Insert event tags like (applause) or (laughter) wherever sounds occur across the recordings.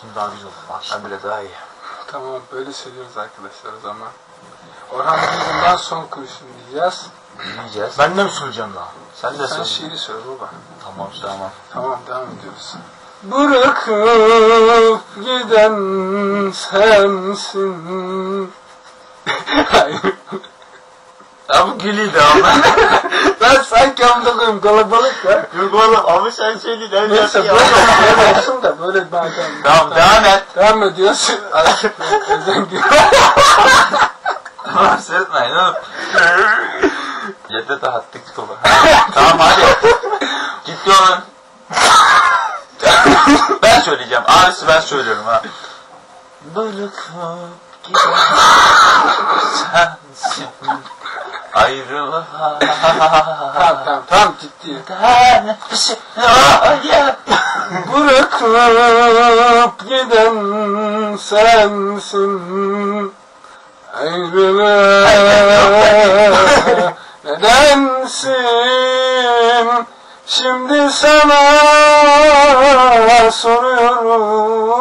Şimdi daha güzel oldu. Bak Ben bile daha iyi. Tamam böyle söylüyoruz arkadaşlar o zaman. Orhan Bey'den son kurşun diyeceğiz. Yiyeceğiz. Ben de mi söyleyeceğim daha? Sen de Sen söyle. şiiri söyle baba. Tamam. Tamam. Tamam devam ediyoruz. Bırakıp giden sensin. (laughs) Hayır. Ya bu gülüydü ama. (laughs) ben sanki amda koyayım kalabalık ya. Yok oğlum ama sen söyledin. öyle Neyse böyle böyle olsun da böyle madem. Tamam devam et. Devam ediyorsun. (laughs) Özen gibi. Tamam seyretmeyin oğlum. Yeter de hattık topu. tamam hadi. Ciddi olun. ben söyleyeceğim. Abisi ben söylüyorum ha. Bırakıp giden sensin. Ayrılığa. tamam tamam tamam ciddi. Hayır. Bırakıp giden sensin Ayrılığa nedensin Şimdi sana soruyorum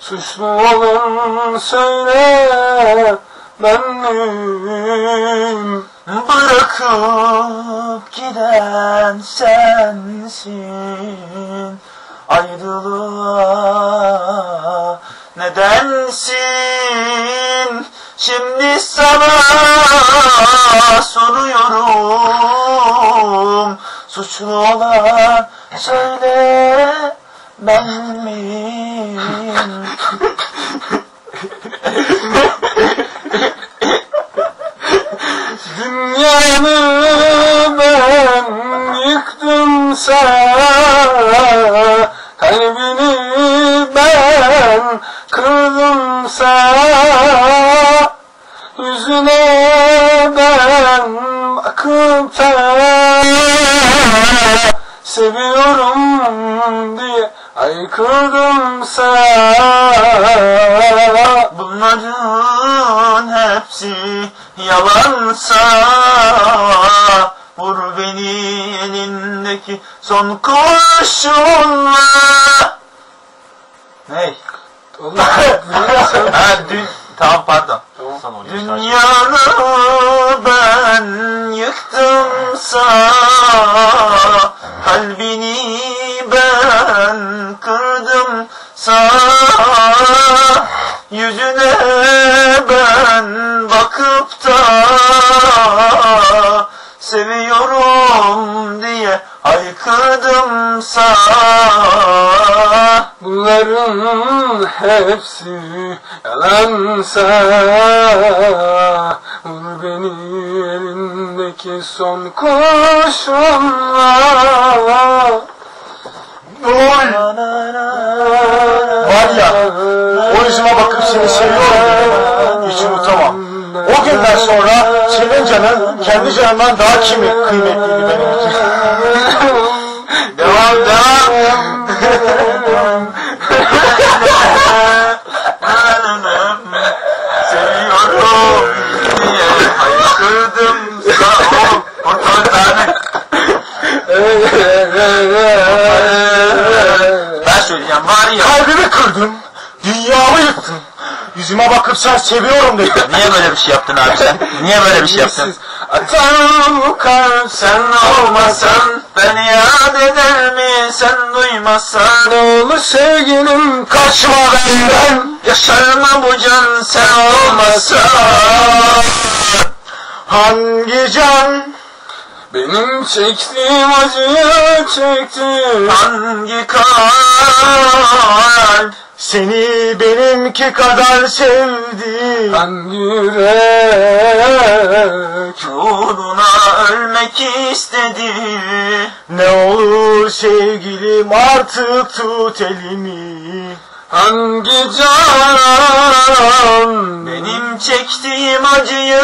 Suçlu olan söyle miyim? Bırakıp giden sensin Ayrılığa nedensin Şimdi sana soruyorum Suçlu olan söyle ben miyim? Dünyanı ben sana Kalbini ben kırdım sana Yüzüne ben bakıp da Seviyorum diye aykırdım sana Bunların hepsi yalansa elindeki son kurşunla Ney? (laughs) Ha dün... Tamam pardon. Oynuyorsun. Dünyanı ben yıktımsa Kalbini ben kırdımsa Yüzüne ben bakıp da Seviyorum diye haykırdımsa Bunların hepsi yalansa Vur beni elindeki son kurşunla canın kendi canından daha kimi kıymetliydi benim için. (laughs) Devam devam. Seviyorum. Diye haykırdımsa Oğlum ortalık dağınık Ben söyleyeceğim var ya. Kalbimi kırdın, dünyamı yıktın. Yüzüme bakıp sen seviyorum dedin. Niye böyle bir şey yaptın abi sen? Niye böyle bir şey yaptın? Kalp Sen olmasan beni yad eder mi sen duymazsan Ne olur sevgilim Kaçma benden. Yaşar mı bu can sen olmasan. Hangi can? Benim çektiğim acıyı çekti. Hangi kalp seni benimki kadar sevdi? Hangi yürek Uğruna ölmek istedi Ne olur sevgilim artık tut elimi. Hangi can Benim çektiğim acıyı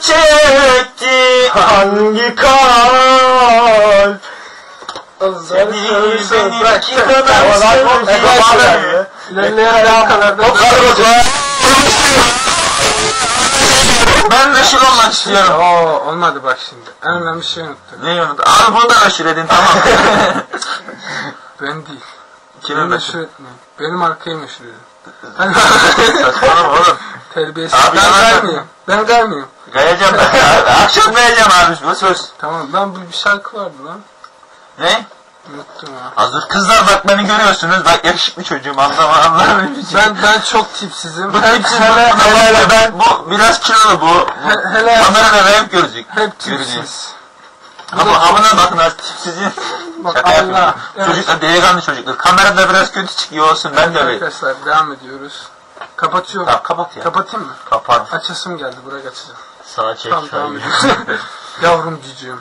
çekti Hangi kalp Seni beni bırak iki kadar sevdi. Havalar İlerleyen dakikalarda Ben meşhur olmak istiyorum. Oo, olmadı bak şimdi. En önemli şey unuttum. Neyi unut? Al bunu da meşhur edin tamam. (laughs) Ben değil. Kime Beni meşhur? etmeyin. Benim arkayı meşhur edin. (laughs) Saçmalama oğlum. terbiyesiz. Abi ben gaymıyorum. Ben gaymıyorum. Gayacağım ben abi. (laughs) Akşam gayacağım abi bu söz. Tamam ben bu bir şarkı vardı lan. Ne? Hazır kızlar bak beni görüyorsunuz. Bak yakışıklı çocuğum anlama anlama. Ben ben çok tipsizim. bu Hep, tipsiz hele, hele, hele ben bu biraz kilolu bu. bu He- hele- kamerada hep görecek. hep tipsiz. Ha bu hamına bakın az tipsizin. Bak Şaka Allah. yapıyorum. Evet. Çocuklar delikanlı çocuklar. Kamerada biraz kötü çıkıyor olsun ben de öyle. Arkadaşlar devam ediyoruz. Kapatıyorum. Tamam kapat ya. Kapatayım mı? Kapat. Açasım geldi. Bırak açacağım. Sağa çek. Tamam ediyoruz. (laughs) Yavrum cücüğüm.